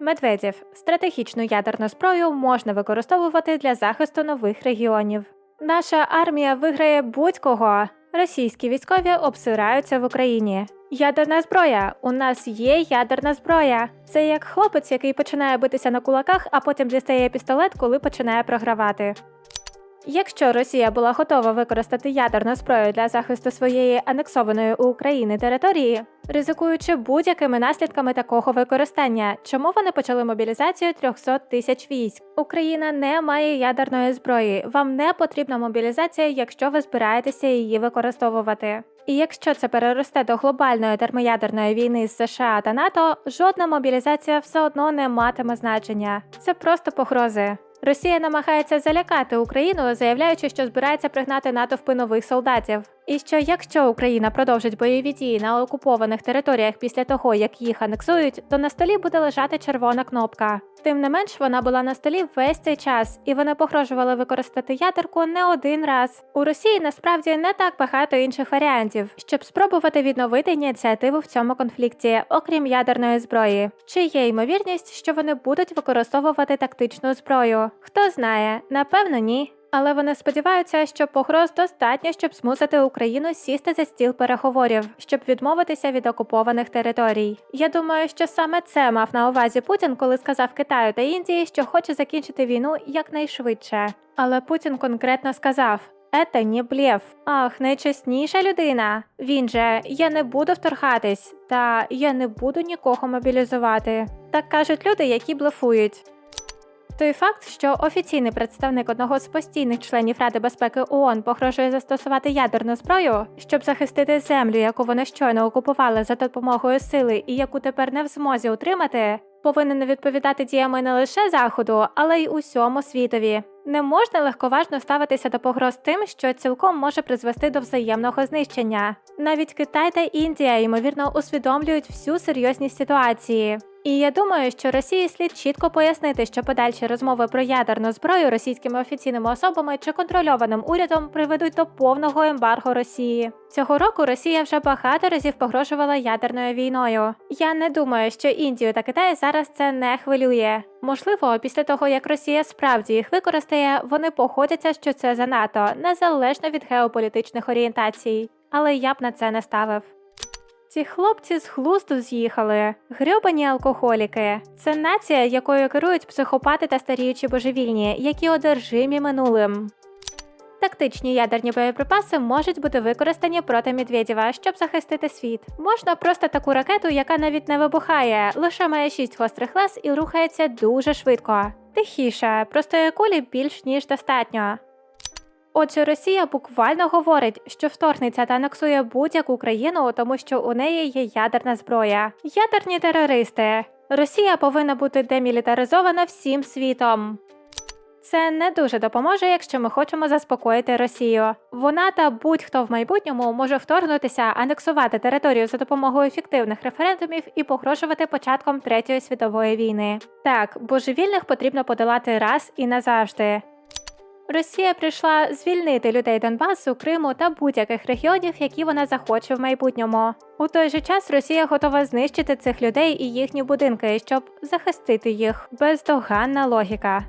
Медведєв стратегічну ядерну зброю можна використовувати для захисту нових регіонів. Наша армія виграє будь-кого. Російські військові обсираються в Україні. Ядерна зброя. У нас є ядерна зброя. Це як хлопець, який починає битися на кулаках, а потім дістає пістолет, коли починає програвати. Якщо Росія була готова використати ядерну зброю для захисту своєї анексованої у України території, ризикуючи будь-якими наслідками такого використання, чому вони почали мобілізацію 300 тисяч військ? Україна не має ядерної зброї. Вам не потрібна мобілізація, якщо ви збираєтеся її використовувати. І якщо це переросте до глобальної термоядерної війни з США та НАТО, жодна мобілізація все одно не матиме значення. Це просто погрози. Росія намагається залякати Україну, заявляючи, що збирається пригнати натовпи нових солдатів. І що якщо Україна продовжить бойові дії на окупованих територіях після того, як їх анексують, то на столі буде лежати червона кнопка. Тим не менш, вона була на столі весь цей час, і вони погрожували використати ядерку не один раз. У Росії насправді не так багато інших варіантів, щоб спробувати відновити ініціативу в цьому конфлікті, окрім ядерної зброї. Чи є ймовірність, що вони будуть використовувати тактичну зброю? Хто знає, напевно, ні. Але вони сподіваються, що погроз достатньо, щоб змусити Україну сісти за стіл переговорів, щоб відмовитися від окупованих територій. Я думаю, що саме це мав на увазі Путін, коли сказав Китаю та Індії, що хоче закінчити війну якнайшвидше. Але Путін конкретно сказав. Ете не блєв. Ах, найчесніша людина. Він же я не буду вторгатись, та я не буду нікого мобілізувати. Так кажуть люди, які блефують. Той факт, що офіційний представник одного з постійних членів Ради безпеки ООН погрожує застосувати ядерну зброю, щоб захистити землю, яку вони щойно окупували за допомогою сили і яку тепер не в змозі утримати, повинен відповідати діями не лише заходу, але й усьому світові. Не можна легковажно ставитися до погроз тим, що цілком може призвести до взаємного знищення. Навіть Китай та Індія ймовірно усвідомлюють всю серйозність ситуації. І я думаю, що Росії слід чітко пояснити, що подальші розмови про ядерну зброю російськими офіційними особами чи контрольованим урядом приведуть до повного ембарго Росії. Цього року Росія вже багато разів погрожувала ядерною війною. Я не думаю, що Індію та Китай зараз це не хвилює. Можливо, після того як Росія справді їх використає, вони погодяться, що це занадто, незалежно від геополітичних орієнтацій. Але я б на це не ставив. Ці хлопці з глузду з'їхали. Грьобані алкоголіки. Це нація, якою керують психопати та старіючі божевільні, які одержимі минулим. Тактичні ядерні боєприпаси можуть бути використані проти Медведєва, щоб захистити світ. Можна просто таку ракету, яка навіть не вибухає, лише має шість гострих лез і рухається дуже швидко. Тихіше, простої кулі більш ніж достатньо. Отже, Росія буквально говорить, що вторгнеться та анексує будь-яку країну, тому що у неї є ядерна зброя. Ядерні терористи. Росія повинна бути демілітаризована всім світом. Це не дуже допоможе, якщо ми хочемо заспокоїти Росію. Вона та будь-хто в майбутньому може вторгнутися, анексувати територію за допомогою фіктивних референдумів і погрожувати початком Третьої світової війни. Так, божевільних потрібно подолати раз і назавжди. Росія прийшла звільнити людей Донбасу, Криму та будь-яких регіонів, які вона захоче в майбутньому. У той же час Росія готова знищити цих людей і їхні будинки, щоб захистити їх. Бездоганна логіка.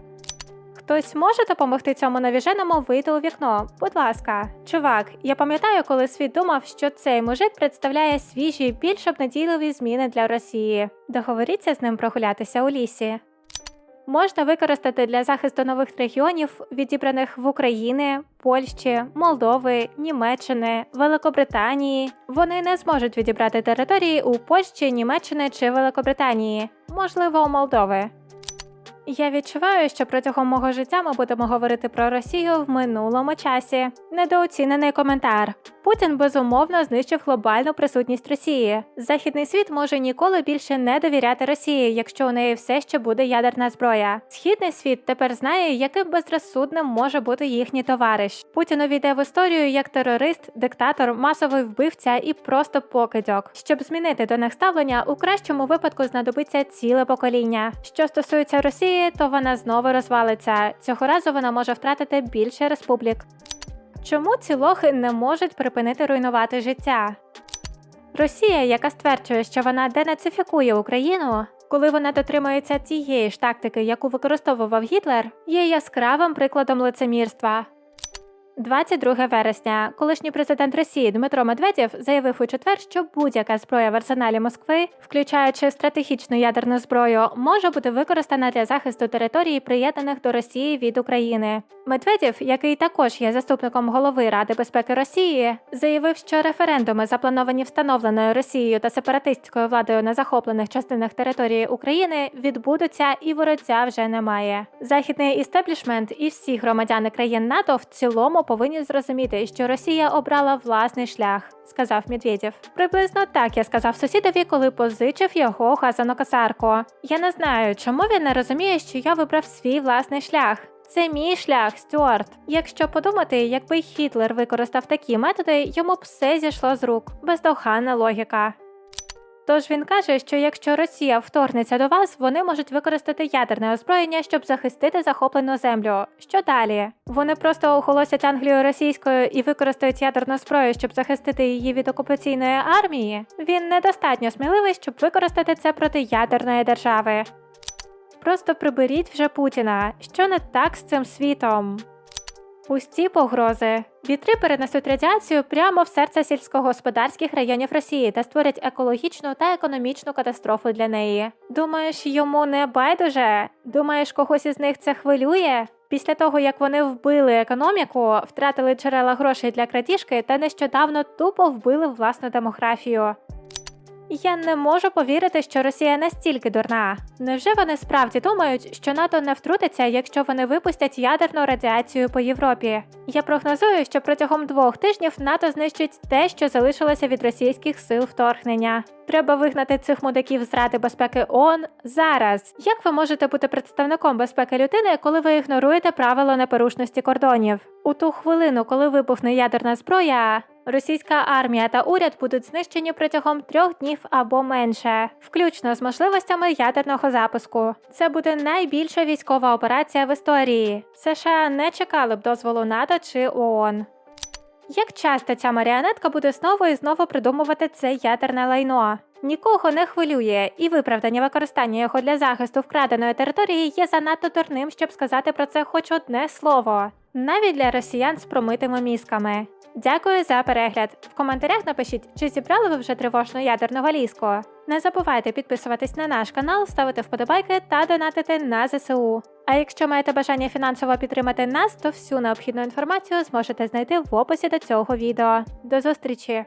Хтось може допомогти цьому навіженому вийти у вікно? Будь ласка, чувак, я пам'ятаю, коли світ думав, що цей мужик представляє свіжі, більш обнадійливі зміни для Росії. Договоріться з ним прогулятися у лісі. Можна використати для захисту нових регіонів, відібраних в Україні, Польщі, Молдови, Німеччини, Великобританії. Вони не зможуть відібрати території у Польщі, Німеччини чи Великобританії, можливо, у Молдови. Я відчуваю, що протягом мого життя ми будемо говорити про Росію в минулому часі. Недооцінений коментар. Путін безумовно знищив глобальну присутність Росії. Західний світ може ніколи більше не довіряти Росії, якщо у неї все ще буде ядерна зброя. Східний світ тепер знає, яким безрозсудним може бути їхній товариш. Путін увійде в історію як терорист, диктатор, масовий вбивця і просто покидьок. Щоб змінити до них ставлення, у кращому випадку знадобиться ціле покоління. Що стосується Росії, то вона знову розвалиться. Цього разу вона може втратити більше республік. Чому ці лохи не можуть припинити руйнувати життя? Росія, яка стверджує, що вона денацифікує Україну, коли вона дотримується тієї ж тактики, яку використовував Гітлер, є яскравим прикладом лицемірства. 22 вересня колишній президент Росії Дмитро Медведєв заявив у четвер, що будь-яка зброя в арсеналі Москви, включаючи стратегічну ядерну зброю, може бути використана для захисту територій, приєднаних до Росії від України. Медведєв, який також є заступником голови Ради безпеки Росії, заявив, що референдуми, заплановані встановленою Росією та сепаратистською владою на захоплених частинах території України, відбудуться і вороття вже немає. Західний істеблішмент і всі громадяни країн НАТО в цілому повинні зрозуміти, що Росія обрала власний шлях, сказав Медведєв. Приблизно так я сказав сусідові, коли позичив його газонокосарку. Я не знаю, чому він не розуміє, що я вибрав свій власний шлях. Це мій шлях, Стюарт. Якщо подумати, якби Гітлер використав такі методи, йому б все зійшло з рук. Бездоганна логіка. Тож він каже, що якщо Росія вторгнеться до вас, вони можуть використати ядерне озброєння, щоб захистити захоплену землю. Що далі? Вони просто оголосять Англію російською і використають ядерну зброю, щоб захистити її від окупаційної армії. Він недостатньо сміливий, щоб використати це проти ядерної держави. Просто приберіть вже Путіна. Що не так з цим світом? Пусті погрози. Вітри перенесуть радіацію прямо в серце сільськогосподарських районів Росії та створять екологічну та економічну катастрофу для неї. Думаєш, йому не байдуже? Думаєш, когось із них це хвилює? Після того, як вони вбили економіку, втратили джерела грошей для крадіжки та нещодавно тупо вбили власну демографію. Я не можу повірити, що Росія настільки дурна. Невже вони справді думають, що НАТО не втрутиться, якщо вони випустять ядерну радіацію по Європі? Я прогнозую, що протягом двох тижнів НАТО знищить те, що залишилося від російських сил вторгнення. Треба вигнати цих мудаків з Ради безпеки ООН зараз. Як ви можете бути представником безпеки людини, коли ви ігноруєте правило непорушності кордонів? У ту хвилину, коли вибухне ядерна зброя, російська армія та уряд будуть знищені протягом трьох днів або менше, включно з можливостями ядерного запуску. Це буде найбільша військова операція в історії. США не чекали б дозволу НАТО чи ООН. Як часто ця маріонетка буде знову і знову придумувати це ядерне лайно? Нікого не хвилює, і виправдання використання його для захисту вкраденої території є занадто дурним, щоб сказати про це хоч одне слово, навіть для росіян з промитими мізками. Дякую за перегляд. В коментарях напишіть, чи зібрали ви вже тривожну ядерну валізку. Не забувайте підписуватись на наш канал, ставити вподобайки та донатити на ЗСУ. А якщо маєте бажання фінансово підтримати нас, то всю необхідну інформацію зможете знайти в описі до цього відео. До зустрічі!